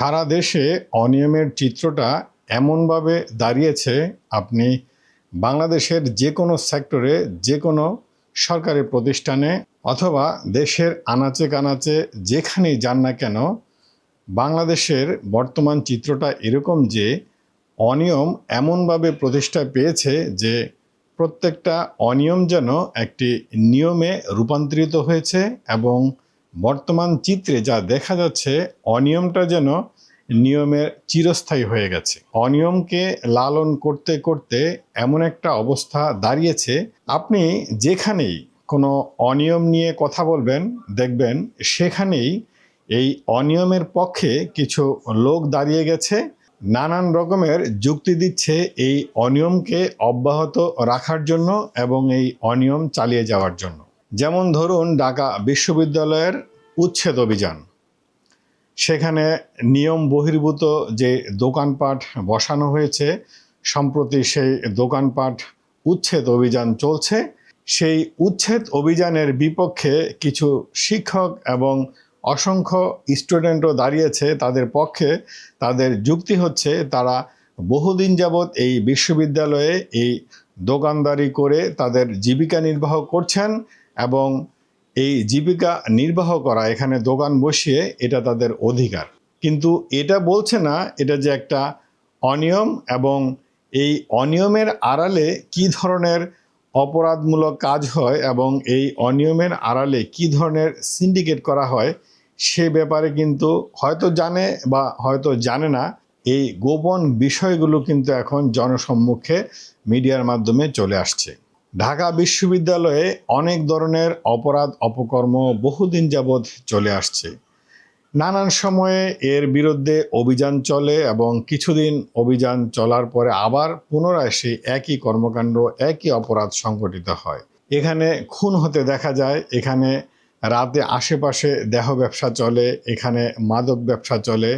সারা দেশে অনিয়মের চিত্রটা এমনভাবে দাঁড়িয়েছে, আপনি বাংলাদেশের যে কোনো সেক্টরে যে কোনো সরকারি প্রতিষ্ঠানে অথবা দেশের আনাচে কানাচে যেখানেই যান না কেন, বাংলাদেশের বর্তমান চিত্রটা এরকম যে অনিয়ম এমনভাবে প্রতিষ্ঠা পেয়েছে যে প্রত্যেকটা অনিয়ম যেন একটি নিয়মে রূপান্তরিত হয়েছে এবং বর্তমান চিত্রে যা দেখা যাচ্ছে, অনিয়মটা যেন নিয়মের চিরস্থায়ী হয়ে গেছে। অনিয়মকে লালন করতে করতে এমন একটা অবস্থা দাঁড়িয়েছে। আপনি যেখানেই কোনো অনিয়ম নিয়ে কথা বলবেন, দেখবেন সেখানেই এই অনিয়মের পক্ষে কিছু লোক দাঁড়িয়ে গেছে। নানান রকমের যুক্তি দিচ্ছে এই অনিয়মকে অব্যাহত রাখার জন্য এবং এই অনিয়ম চালিয়ে যাওয়ার জন্য। যেমন ধরুন ঢাকা বিশ্ববিদ্যালয়ের উচ্ছেদ অভিযান। সেখানে নিয়ম বহির্ভূত যে দোকানপাট বসানো হয়েছে, সম্প্রতি সেই দোকানপাট উচ্ছেদ অভিযান চলছে। সেই উচ্ছেদ অভিযানের বিপক্ষে কিছু শিক্ষক এবং অসংখ্য স্টুডেন্টও দাঁড়িয়েছে তাদের পক্ষে। তাদের যুক্তি হচ্ছে তারা বহুদিন যাবৎ এই বিশ্ববিদ্যালয়ে এই দোকানদারি করে তাদের জীবিকা নির্বাহ করছেন এবং এই জীবিকা নির্বাহ করা, এখানে দোকান বসিয়ে এটা তাদের অধিকার। কিন্তু এটা বলছে না, এটা যে একটা অনিয়ম এবং এই অনিয়মের আড়ালে কি ধরনের অপরাধমূলক কাজ হয় এবং এই অনিয়মের আড়ালে কি ধরনের সিন্ডিকেট করা হয়, সে ব্যাপারে কিন্তু হয়তো জানে বা হয়তো জানে না। এই গোপন বিষয়গুলো কিন্তু এখন জনসম্মুখে মিডিয়ার মাধ্যমে চলে আসছে। ঢাকা বিশ্ববিদ্যালয়ে অনেক ধরনের অপরাধ, অপকর্ম বহুদিন যাবৎ চলে আসছে। নানান সময়ে এর বিরুদ্ধে অভিযান চলে এবং কিছুদিন অভিযান চলার পরে আবার পুনরায় সেই একই কর্মকাণ্ড, একই অপরাধ সংঘটিত হয়। এখানে খুন হতে দেখা যায়, এখানে রাতে আশেপাশে দেহ ব্যবসা চলে, এখানে মাদক ব্যবসা চলে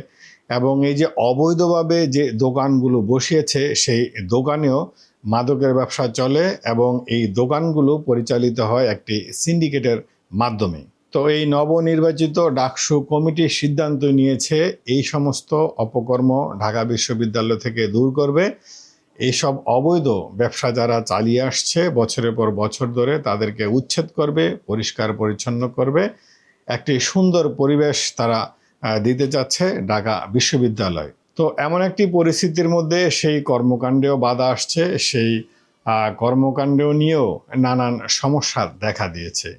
এবং এই যে অবৈধভাবে যে দোকানগুলো বসিয়েছে, সেই দোকানেও মাদকের ব্যবসা চলে এবং এই দোকানগুলো পরিচালিত হয় একটি সিন্ডিকেটের মাধ্যমে। তো এই নবনির্বাচিত ডাকসু কমিটি সিদ্ধান্ত নিয়েছে, এই সমস্ত অপকর্ম ঢাকা বিশ্ববিদ্যালয় থেকে দূর করবে। এইসব অবৈধ ব্যবসা যারা চালিয়ে আসছে, বছরের পর বছর ধরে তাদেরকে উচ্ছেদ করবে, পরিষ্কার পরিচ্ছন্ন করবে। একটি সুন্দর পরিবেশ তারা দিতে চাচ্ছে ঢাকা বিশ্ববিদ্যালয়। তো এমন একটি পরিস্থিতির মধ্যে সেই কর্মকাণ্ডেও বাধা আসছে, সেই কর্মকাণ্ড নিয়েও নানান সমস্যা দেখা দিয়েছে।